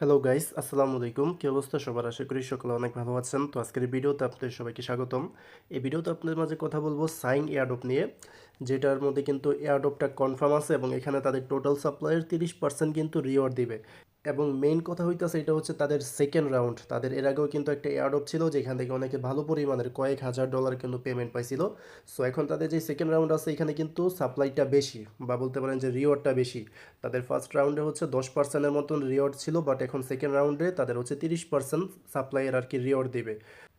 Hello guys আসসালামু আলাইকুম কি অবস্থা সবার? আশা করি সকলে অনেক ভালো আছেন। তো আজকের ভিডিওতে আপনাদের সবাইকে স্বাগতম। এই ভিডিওতে আপনাদের মাঝে কথা বলব সাইন এয়ারডপ নিয়ে, যেটার মধ্যে কিন্তু এয়ারডপটা কনফার্ম আছে এবং এখানে তাদের টোটাল সাপ্লাইয়ের তিরিশ পার্সেন্ট কিন্তু রিওয়ার্ড দিবে। এবং মেইন কথা হইতাছে এটা হচ্ছে তাদের সেকেন্ড রাউন্ড তাদের এর আগেও কিন্তু একটা এয়ারডপ ছিল যেখান থেকে অনেকে ভালো পরিমাণের কয়েক হাজার ডলার কিন্তু পেমেন্ট পাইছিল। সো এখন তাদের যে সেকেন্ড রাউন্ড আছে, এখানে কিন্তু সাপ্লাইটা বেশি বা বলতে পারেন যে রিওয়ার্ডটা বেশি। তাদের ফার্স্ট রাউন্ডে হচ্ছে দশ পার্সেন্টের মতন রিওয়ার্ড ছিল বাট এখন সেকেন্ড রাউন্ডে তাদের হচ্ছে তিরিশ পার্সেন্ট সাপ্লাইয়ের আর কি রিওয়ার্ড দিবে।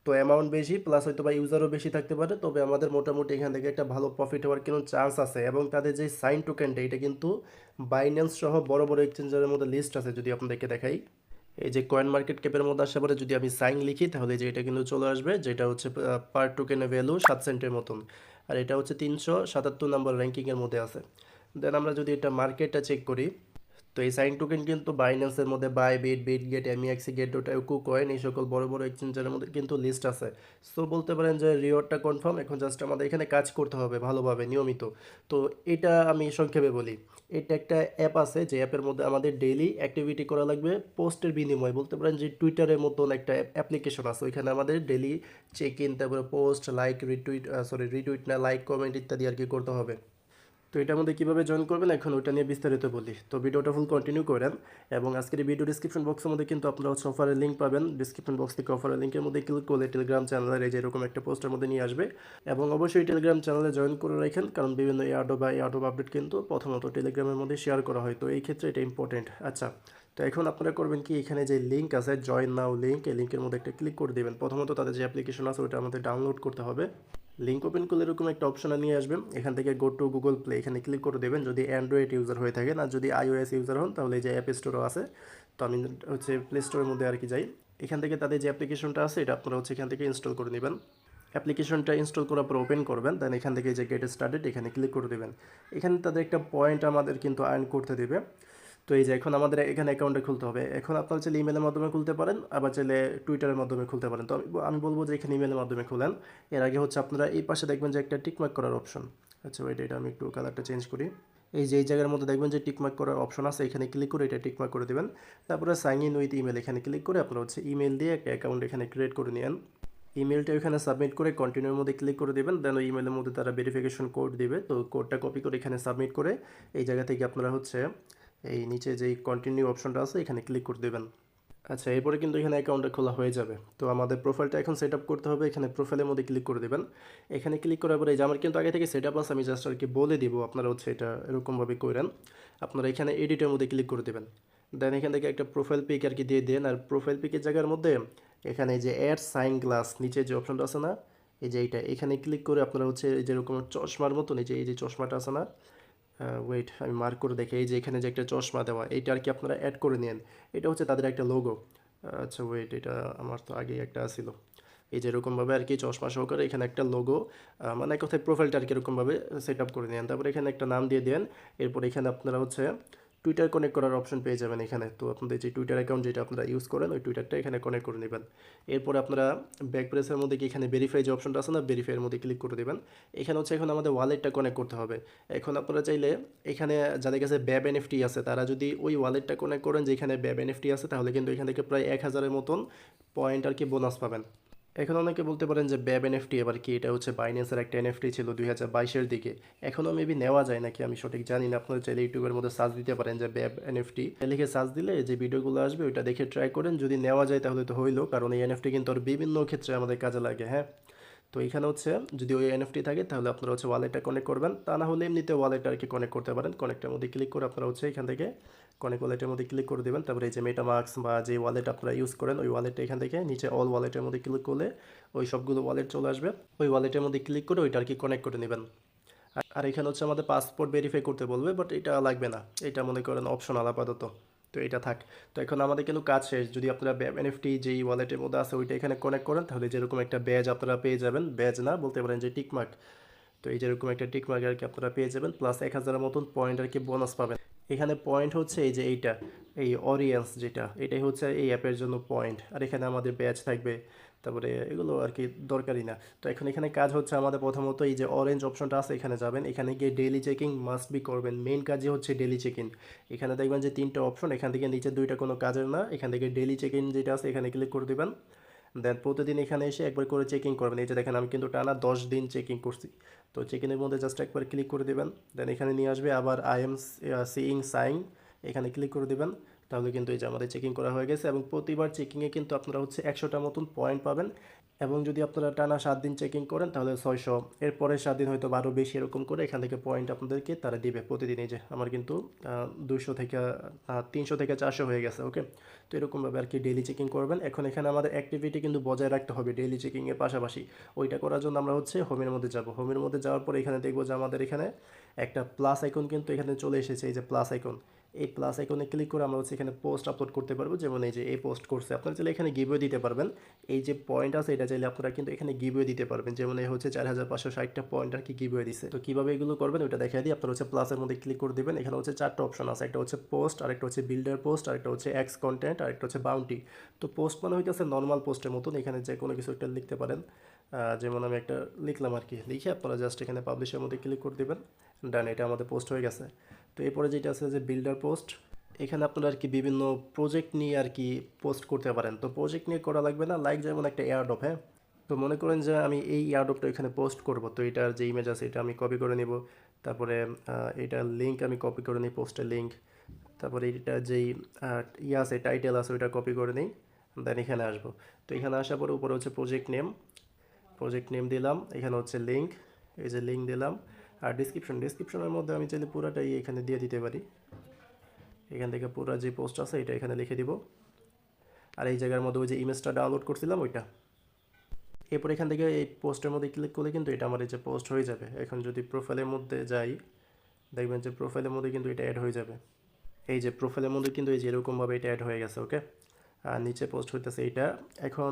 তো অ্যামাউন্ট বেশি প্লাস হয়তো বা ইউজারও বেশি থাকতে পারে। তবে আমাদের মোটামুটি এখান থেকে একটা ভালো প্রফিট হওয়ার কিন্তু চান্স আছে। এবং তাদের যে সাইন টোকেনটা এটা কিন্তু বাইন্যান্স সহ বড় বড় এক্সচেঞ্জারের মধ্যে লিস্ট আছে, যদি আপনাদেরকে দেখাই। এই যে কয়েন মার্কেট ক্যাপের মধ্যে আসার পরে যদি আমি সাইন লিখি, তাহলে যে এটা কিন্তু চলে আসবে, যেটা হচ্ছে পার টোকেনের ভ্যালু সাত সেন্টের মতন। আর এটা হচ্ছে তিনশো সাতাত্তর নম্বর র্যাঙ্কিংয়ের মধ্যে আছে। দেন আমরা যদি এটা মার্কেটটা চেক করি তো এই সাইন টোকেন কিন্তু বাইন্যান্সের মধ্যে Bybit Bitget MEXC gate, ওটা, কু কয়েন এই সকল বড় বড় এক্সচেঞ্জের মধ্যে কিন্তু লিস্ট আছে। সো বলতে পারেন যে রিওয়ার্ডটা কনফার্ম এখন জাস্ট আমাদের এখানে কাজ করতে হবে ভালোভাবে, নিয়মিত। তো এটা আমি সংক্ষেপে বলি। এটা একটা অ্যাপ আছে, যে অ্যাপের মধ্যে আমাদের ডেইলি অ্যাক্টিভিটি করা লাগবে পোস্টের বিনিময়ে। বলতে পারেন যে টুইটারের মতন একটা অ্যাপ্লিকেশন আছে, ওইখানে আমাদের ডেইলি চেক ইন তারপরে post like retweet sorry retweet না লাইক কমেন্ট ইত্যাদি আর কি করতে হবে। তো এটার মধ্যে কীভাবে জয়েন করবেন এখন ওইটা নিয়ে বিস্তারিত বলি। তো ভিডিওটা ফুল কন্টিনিউ করেন এবং আজকের ভিডিও ডিসক্রিপশন বক্সের মধ্যে কিন্তু আপনারা হচ্ছে অফারের লিঙ্ক পাবেন। ডিসক্রিপশন বক্স থেকে অফারের লিঙ্কের মধ্যে ক্লিক করলে টেলিগ্রাম চ্যানেলের এই যে এরকম একটা পোস্টের মধ্যে নিয়ে আসবে এবং অবশ্যই টেলিগ্রাম চ্যানেলে জয়েন করে রাখেন কারণ বিভিন্ন এয়ারডো বা এয়ারডো আপডেট কিন্তু প্রথমত টেলিগ্রামের মধ্যে শেয়ার করা হয়। তো এই ক্ষেত্রে এটা ইম্পর্টেন্ট আচ্ছা তো এখন আপনারা করবেন কি? এখানে যে লিঙ্ক আছে জয়েন নাও লিঙ্ক এই লিঙ্কের মধ্যে একটা ক্লিক করে দেবেন। প্রথমত তাদের যে অ্যাপ্লিকেশন আছে ওটা আমাদের ডাউনলোড করতে হবে। লিঙ্ক ওপেন করলে এরকম একটা অপশন নিয়ে আসবেন। এখান থেকে গো টু গুগল প্লে এখানে ক্লিক করে দেবেন। যদি অ্যান্ড্রয়েড ইউজার হয়ে থাকেন আর যদি আইওএস ইউজার হন, তাহলে এই যে অ্যাপ স্টোরও আছে। তো আমি হচ্ছে প্লে স্টোরের মধ্যে আর কি যাই। এখান থেকে তাদের যে অ্যাপ্লিকেশনটা আছে, এটা আপনারা হচ্ছে এখান থেকে ইনস্টল করে নেবেন। অ্যাপ্লিকেশনটা ইনস্টল করার পর ওপেন করবেন দেন এখান থেকে যে গেট স্টার্টেড এখানে ক্লিক করে দেবেন। এখানে তাদের একটা পয়েন্ট আমাদের কিন্তু আর্ন করতে দেবে। তো এই যে এখন আমাদের এখানে অ্যাকাউন্টে খুলতে হবে। এখন আপনারা চাইলে ইমেলের মাধ্যমে খুলতে পারেন, আবার চাইলে টুইটারের মাধ্যমে খুলতে পারেন। তো আমি- বলব যে এখানে ইমেলের মাধ্যমে খুলেন। এর আগে হচ্ছে আপনারা এই পাশে দেখবেন যে একটা টিকমার্ক করার অপশন আচ্ছা ওইটা এটা আমি একটু কালারটা চেঞ্জ করি। এই যে এই জায়গার মধ্যে দেখবেন যে টিকমার্ক করার অপশন আছে, এখানে ক্লিক করে এটা টিকমার্ক করে দেবেন। তারপরে সাইন ইন উইথ ইমেল এখানে ক্লিক করে আপনারা হচ্ছে ইমেল দিয়ে একটা অ্যাকাউন্ট এখানে ক্রিয়েট করে নিন ইমেলটা ওখানে সাবমিট করে কন্টিনিউর মধ্যে ক্লিক করে দেবেন দেন ওই ইমেলের মধ্যে তারা ভেরিফিকেশন কোড দিবে। তো কোডটা কপি করে এখানে সাবমিট করে এই জায়গা থেকে আপনারা হচ্ছে এই নিচে যেই কন্টিনিউ অপশনটা আছে, এখানে ক্লিক করে দেবেন। আচ্ছা এরপরে কিন্তু এখানে অ্যাকাউন্টটা খোলা হয়ে যাবে। তো আমাদের প্রোফাইলটা এখন সেট করতে হবে, এখানে প্রোফাইলের মধ্যে ক্লিক করে দেবেন। এখানে ক্লিক করার পরে যে আমার কিন্তু আগে থেকে সেট আপ আছে, আমি জাস্ট আর কি বলে দিব, আপনারা হচ্ছে এটা এরকমভাবে করেন। আপনারা এখানে এডিটের মধ্যে ক্লিক করে দেবেন। দেন এখান থেকে একটা প্রোফাইল পিক আর কি দিয়ে দেন, আর প্রোফাইল পিকের জায়গার মধ্যে এখানে যে অ্যাড সাইন গ্লাস নিচে যে অপশনটা আছে না, এই যে এইটা, এখানে ক্লিক করে আপনারা হচ্ছে যেরকম চশমার মতন, এই যে এই যে চশমাটা আছে না ওয়েট আমি মার্ক করে দেখি। এই যে এখানে যে একটা চশমা দেওয়া, এইটা আর কি আপনারা অ্যাড করে নেন। এটা হচ্ছে তাদের একটা লোগো আচ্ছা ওয়েট এটা আমার তো আগেই একটা ছিল। এই যে এরকমভাবে আর কি চশমা সহকারে এখানে একটা লোগো মানে কোথায় প্রোফাইলটা আর কি এরকমভাবে সেট আপ করে নেন। তারপরে এখানে একটা নাম দিয়ে দেন। এরপর এখানে আপনারা হচ্ছে টুইটার কানেক্ট করার অপশন পেয়ে যাবেন এখানে। তো আপনাদের যে টুইটার অ্যাকাউন্ট যেটা আপনারা ইউজ করেন, ওই টুইটারটা এখানে কানেক্ট করে নেবেন। এরপরে আপনারা ব্যাক প্রেসের মধ্যে কি এখানে ভেরিফাই যে অপশনটা আছে না ভেরিফাইয়ের মধ্যে ক্লিক করে দেবেন। এখানে হচ্ছে এখন আমাদের ওয়ালেটটা কানেক্ট করতে হবে। এখন আপনারা চাইলে এখানে যাদের কাছে ব্যাব এনএফটি আছে, তারা যদি ওই ওয়ালেটটা কানেক্ট করেন যেখানে ব্যাব এনএফটি আছে, তাহলে কিন্তু এখান থেকে প্রায় এক হাজারের মতন পয়েন্ট আর কি বোনাস পাবেন। এখন অনেকে বলতে পারেন যে ব্যাব এনএফটি, এবার কি এটা হচ্ছে বাইন্যান্সের একটা এনএফটি ছিল দুই হাজার বাইশের দিকে? এখনও মেবি নেওয়া যায় নাকি? আমি সঠিক জানি না। আপনারা চাইলে ইউটিউবের মধ্যে সার্চ দিতে পারেন যে ব্যাব এনএফটি। লিখে সার্চ দিলে যে ভিডিওগুলো আসবে ওইটা দেখে ট্রাই করেন। যদি নেওয়া যায় তাহলে তো হইল, কারণ এই এনএফটি কিন্তু আর বিভিন্ন ক্ষেত্রে আমাদের কাজে লাগে হ্যাঁ? তো এখানে হচ্ছে যদি ওই এনএফটি থাকে, তাহলে আপনারা হচ্ছে ওয়ালেটটা কানেক্ট করবেন। তা না হলে এমনিতে ওয়ালেট আর কি কানেক্ট করতে পারেন। কানেক্টের মধ্যে ক্লিক করে আপনারা হচ্ছে এখান থেকে কানেক্ট ওয়ালেটের মধ্যে ক্লিক করে দেবেন। তারপরে এই যে মেটামার্কস বা যে ওয়ালেট আপনারা ইউজ করেন, ওই ওয়ালেটটা এখান থেকে নিচে অল ওয়ালেটের মধ্যে ক্লিক করলে ওই সবগুলো ওয়ালেট চলে আসবে। ওই ওয়ালেটের মধ্যে ক্লিক করে ওইটা আর কি কানেক্ট করে নেবেন। আর- এখানে হচ্ছে আমাদের পাসপোর্ট ভেরিফাই করতে বলবে বাট এটা লাগবে না। এটা মনে করেন অপশনাল আপাতত। তো এটা থাক। তো এখন আমাদের কিন্তু কাজ শেষ। যদি আপনারা এনএফটি যেই ওয়ালেটের মধ্যে আছে, ওইটা এখানে কানেক্ট করেন, তাহলে যেরকম একটা ব্যাজ আপনারা পেয়ে যাবেন ব্যাজ না, বলতে পারেন যে টিকমার্ক তো এই যেরকম একটা টিকমার্ক আর কি আপনারা পেয়ে যাবেন প্লাস এক হাজারের মতন পয়েন্ট আর কি বোনাস পাবেন। এখানে পয়েন্ট হচ্ছে এই যে এইটা, এই অরিয়েন্স যেটা, এটাই হচ্ছে এই অ্যাপের জন্য পয়েন্ট আর এখানে আমাদের ব্যাচ থাকবে, তারপরে এগুলো আর কি দরকারি না। তো এখন এখানে কাজ হচ্ছে আমাদের প্রথমত এই যে অরেঞ্জ অপশনটা আছে, এখানে যাবেন। এখানে গিয়ে ডেইলি চেকিং মাস্ট বি করবেন। মেন কাজই হচ্ছে ডেইলি চেকিং এখানে দেখবেন যে তিনটা অপশন এখান থেকে নিচে দুইটা কোনো কাজের না। এখান থেকে ডেইলি চেকিং যেটা আছে, এখানে ক্লিক করে দেবেন। দেন প্রতিদিন এখানে এসে একবার করে চেকিং করবেন। এই যে দেখেন, আমি কিন্তু টানা দশ দিন চেকিং করছি। তো চেকিংয়ের মধ্যে জাস্ট একবার ক্লিক করে দেবেন। দেন এখানে নিয়ে আসবে আবার আই এম সিইং সাইং এখানে ক্লিক করে দেবেন। তাহলে কিন্তু এই যে আমাদের চেকিং করা হয়ে গেছে এবং প্রতিবার চেকিংয়ে কিন্তু আপনারা হচ্ছে একশোটা মতন পয়েন্ট পাবেন। এবং যদি আপনারা টানা সাত দিন চেকিং করেন, তাহলে ছয়শো। এরপরে সাত দিন হয়তো আরও বেশি এরকম করে এখান থেকে পয়েন্ট আপনাদেরকে তারা দিবে প্রতিদিন। এই যে আমার কিন্তু দুশো থেকে তিনশো থেকে চারশো হয়ে গেছে ওকে তো এরকমভাবে আর কি ডেইলি চেকিং করবেন। এখন এখানে আমাদের অ্যাক্টিভিটি কিন্তু বজায় রাখতে হবে ডেইলি চেকিংয়ের পাশাপাশি। ওইটা করার জন্য আমরা হচ্ছে হোমের মধ্যে যাব। হোমের মধ্যে যাওয়ার পর এখানে দেখব যে আমাদের এখানে একটা প্লাস আইকন কিন্তু এখানে চলে এসেছে। এই যে প্লাস আইকন এই প্লাস আইকনে ক্লিক করে আমরা হচ্ছে এখানে পোস্ট আপলোড করতে পারব। যেমন এই যে, এই পোস্ট করছে। আপনারা চাইলে এখানে গিভওয়ে দিতে পারবেন। এই যে পয়েন্ট আছে, এটা চাইলে আপনারা কিন্তু এখানে গিভওয়ে দিতে পারবেন। যেমন এই হচ্ছে চার হাজার পাঁচশো ষাটটা পয়েন্ট আর কি গিভওয়ে দিছে। তো কীভাবে এগুলো করবেন ওটা দেখাই দিই। আপনারা হচ্ছে প্লাসের মধ্যে ক্লিক করে দেবেন। এখানে হচ্ছে চারটা অপশন আছে। একটা হচ্ছে পোস্ট আরেকটা হচ্ছে বিল্ডার পোস্ট আরেকটা হচ্ছে এক্স কন্টেন্ট আরেকটা হচ্ছে বাউন্টি তো পোস্ট মানে হইতেছে নর্মাল পোস্টের মতন। এখানে যে কোনো কিছু একটা লিখতে পারেন। যেমন আমি একটা লিখলাম আর কি। লিখে আপনারা জাস্ট এখানে পাবলিশের মধ্যে ক্লিক করে দেবেন। ডান এটা আমাদের পোস্ট হয়ে গেছে। তো এরপরে যেটা আছে যে বিল্ডার পোস্ট এখানে আপনারা আর কি বিভিন্ন প্রজেক্ট নিয়ে আর কি পোস্ট করতে পারেন। তো প্রজেক্ট নিয়ে করা লাগবে না লাইক যেমন একটা এয়ারডপ হ্যাঁ? তো মনে করেন যে আমি এই এয়ারডপটা এখানে পোস্ট করব। তো এটার যে ইমেজ আছে, এটা আমি কপি করে নিব। তারপরে এটার লিঙ্ক আমি কপি করে নিই পোস্টের লিঙ্ক তারপরে এটা যেই ইয়ে আছে টাইটেল আছে, ওইটা কপি করে নিই দেন এখানে আসব। তো এখানে আসার পরে উপরে হচ্ছে প্রজেক্ট নেম প্রজেক্ট নেম দিলাম, এখানে হচ্ছে লিঙ্ক এই যে লিঙ্ক দিলাম। আর ডিসক্রিপশন ডিসক্রিপশনের মধ্যে আমি চাইলে পুরাটাই এখানে দিয়ে দিতে পারি। এখান থেকে পুরো যে পোস্ট আছে, এটা এখানে লিখে দিব। আর এই জায়গার মধ্যে ওই যে ইমেজটা ডাউনলোড করছিলাম, ওইটা। এরপর এখান থেকে এই পোস্টের মধ্যে ক্লিক করলে কিন্তু এটা আমার এই যে পোস্ট হয়ে যাবে। এখন যদি প্রোফাইলের মধ্যে যাই, দেখবেন যে প্রোফাইলের মধ্যে কিন্তু এটা অ্যাড হয়ে যাবে। এই যে প্রোফাইলের মধ্যে কিন্তু এই যে এরকমভাবে এটা অ্যাড হয়ে গেছে ওকে আর নিচে পোস্ট হইতেছে এইটা এখন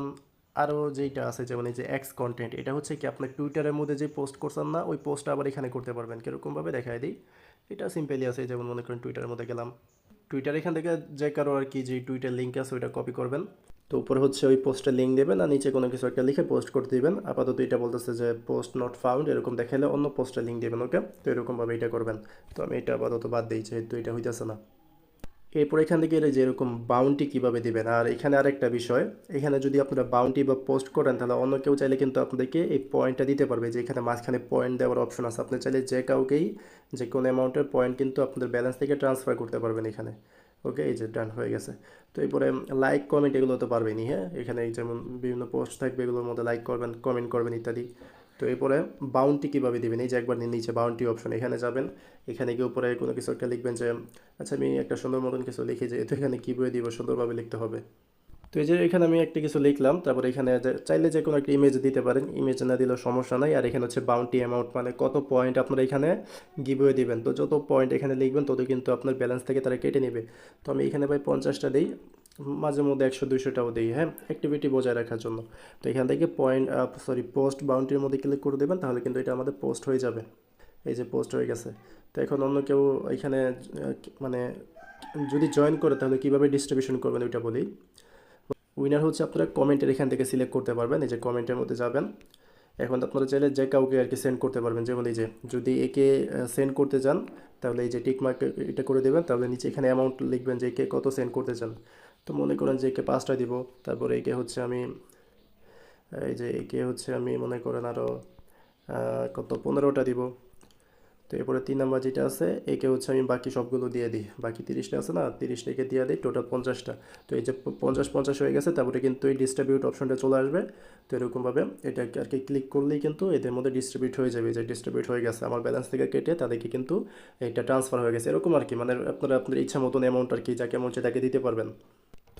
আরও যেইটা আছে, যেমন এই যে এক্স কন্টেন্ট এটা হচ্ছে কি আপনার টুইটারের মধ্যে যে পোস্ট করছেন না, ওই পোস্টটা আবার এখানে করতে পারবেন। কীরকমভাবে দেখায় দিই? এটা সিম্পলি আছে, যেমন মনে করেন টুইটারের মধ্যে গেলাম। টুইটার এখান থেকে যে কারও আর কি যে টুইটার লিঙ্ক আছে, ওইটা কপি করবেন। তো উপরে হচ্ছে ওই পোস্টের লিঙ্ক দেবেন, আর নিচে কোনো কিছু একটা লিখে পোস্ট করতে দিবেন। আপাতত এটা বলতেছে যে পোস্ট নট ফাউন্ড এরকম দেখাইলে অন্য পোস্টের লিঙ্ক দেবেন ওকে তো এরকমভাবে এটা করবেন। তো আমি এটা আপাতত বাদ দিই, যেহেতু এটা হইতেছে না। এরপর এখান থেকে যে এরকম বাউন্টি কীভাবে দিবেন? আর এখানে আরেকটা বিষয়, এখানে যদি আপনারা বাউন্টি বা পোস্ট করেন, তাহলে অন্য কেউ চাইলে কিন্তু আপনাদেরকে এই পয়েন্টটা দিতে পারবে যে এখানে মাঝখানে পয়েন্ট দেওয়ার অপশন আছে। আপনি চাইলে যে কাউকেই, যে কোনো অ্যামাউন্টের পয়েন্ট কিন্তু আপনাদের ব্যালেন্স থেকে ট্রান্সফার করতে পারবেন এখানে। ওকে এই যে ডান হয়ে গেছে। তো এরপরে লাইক কমেন্ট এগুলো তো পারবেনই হ্যাঁ? এখানে যেমন বিভিন্ন পোস্ট থাকবে, এগুলোর মধ্যে লাইক করবেন কমেন্ট করবেন ইত্যাদি। তো এরপরে বাউন্টি কীভাবে দেবেন? এই যে একবার নিয়ে নিচে বাউন্টি অপশন এখানে যাবেন। এখানে গিয়ে উপরে কোনো কিছু একটা লিখবেন যে আচ্ছা আমি একটা সুন্দর মতন কিছু লিখে যে, তো এখানে কী বই দিব, সুন্দরভাবে লিখতে হবে। তো এই যে এখানে আমি একটা কিছু লিখলাম, তারপরে এখানে চাইলে যে কোনো একটা ইমেজ দিতে পারেন। ইমেজ না দিলেও সমস্যা নাই। আর এখানে হচ্ছে বাউন্টি অ্যামাউন্ট মানে কত পয়েন্ট আপনারা এখানে গিভওয়ে দিবেন। তো যত পয়েন্ট এখানে লিখবেন, তত কিন্তু আপনার ব্যালেন্স থেকে তারা কেটে নেবে। তো আমি এখানে ভাই পঞ্চাশটা দিই। মাঝে মধ্যে একশো, দুইশোটাও দিই হ্যাঁ? অ্যাক্টিভিটি বজায় রাখার জন্য। তো এখান থেকে পয়েন্ট সরি পোস্ট বাউন্টির মধ্যে ক্লিক করে দেবেন, তাহলে কিন্তু এটা আমাদের পোস্ট হয়ে যাবে। এই যে পোস্ট হয়ে গেছে। তো এখন অন্য কেউ এখানে মানে যদি জয়েন করে, তাহলে কীভাবে ডিস্ট্রিবিউশন করবেন ওইটা বলি। উইনার হচ্ছে আপনারা কমেন্টের এখান থেকে সিলেক্ট করতে পারবেন, এই যে কমেন্টের মধ্যে যাবেন। এখন আপনারা চাইলে যে কাউকে আর কি সেন্ড করতে পারবেন যেমন এই যে, যদি একে সেন্ড করতে চান তাহলে এই যে টিকমার্ক এটা করে দেবেন, তাহলে নিচে এখানে অ্যামাউন্ট লিখবেন যে কে কত সেন্ড করতে চান। তো মনে করেন যে একে পাঁচটা দিব, তারপরে একে হচ্ছে আমি, এই যে একে হচ্ছে আমি মনে করেন আরও কত, পনেরোটা দিব। তো এরপরে তিন নাম্বার যেটা আছে, একে হচ্ছে আমি বাকি সবগুলো দিয়ে দিই। বাকি তিরিশটা আছে না, তিরিশটা একে দিয়ে দিই টোটাল পঞ্চাশটা। তো এই যে পঞ্চাশ পঞ্চাশ হয়ে গেছে, তারপরে কিন্তু এই ডিস্ট্রিবিউট অপশনটা চলে আসবে। তো এরকমভাবে এটা আর কি ক্লিক করলেই কিন্তু এদের মধ্যে ডিস্ট্রিবিউট হয়ে যাবে। যে ডিস্ট্রিবিউট হয়ে গেছে, আমার ব্যালেন্স থেকে কেটে তাদেরকে কিন্তু এটা ট্রান্সফার হয়ে গেছে। এরকম আর কি মানে আপনারা আপনার ইচ্ছা মতন অ্যামাউন্ট আর কি যাকে মন তাকে দিতে পারবেন।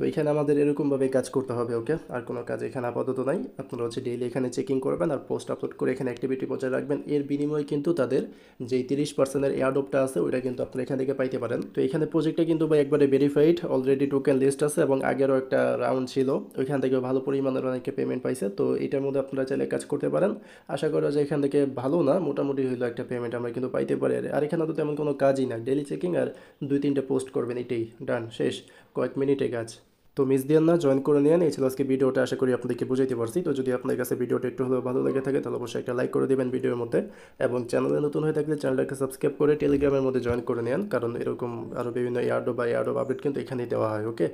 তো এখানে আমাদের এরকমভাবে কাজ করতে হবে, ওকে? আর কোনো কাজ এখানে আপাতত নাই। আপনারা হচ্ছে ডেইলি এখানে চেকিং করবেন আর পোস্ট আপলোড করে এখানে অ্যাক্টিভিটি বজায় রাখবেন। এর বিনিময়ে কিন্তু তাদের যেই তিরিশ পার্সেন্টের এয়ারডপটা আছে, ওইটা কিন্তু আপনারা এখান থেকে পাইতে পারেন। তো এখানে প্রজেক্টটা কিন্তু ভাই একবারে ভেরিফাইড অলরেডি টোকেন লিস্ট আছে এবং আগেরও একটা রাউন্ড ছিল। ওইখান থেকে ভালো পরিমাণের অনেকে পেমেন্ট পাইছে। তো এটার মধ্যে আপনারা চাইলে কাজ করতে পারেন। আশা করা যায় এখান থেকে ভালো না, মোটামুটি হইল একটা পেমেন্ট আমরা কিন্তু পাইতে পারি। আর- আর এখানে তো তেমন কোনো কাজই না ডেলি চেকিং আর দুই তিনটে পোস্ট করবেন, এটাই ডান শেষ। কয়েক মিনিটে কাজ। তো মিস দিয়ে না জয়েন করে নিয়েন। এই ছিল আজকে ভিডিওটা আশা করি আপনাদেরকে বুঝাইতে পারছি। তো যদি আপনার কাছে ভিডিওটা একটু হলেও ভালো লেগে থাকে, তাহলে অবশ্যই একটা লাইক করে দেবেন ভিডিওর মধ্যে। এবং চ্যানেলে নতুন হয়ে থাকলে চ্যানেলটাকে সাবস্ক্রাইব করে টেলিগ্রামের মধ্যে জয়েন করে নেন কারণ এরকম আরও বিভিন্ন ইয়ার্ডো বা ইয়ার্ডো আপডেট কিন্তু এখানেই দেওয়া হয় ওকে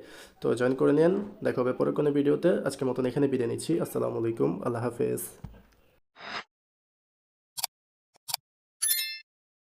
তো জয়েন করে নেন দেখা হবে পরে কোনো ভিডিওতে আজকের মতন এখানে বিদায় নিচ্ছি। আসসালামু আলাইকুম। আল্লাহ হাফেজ।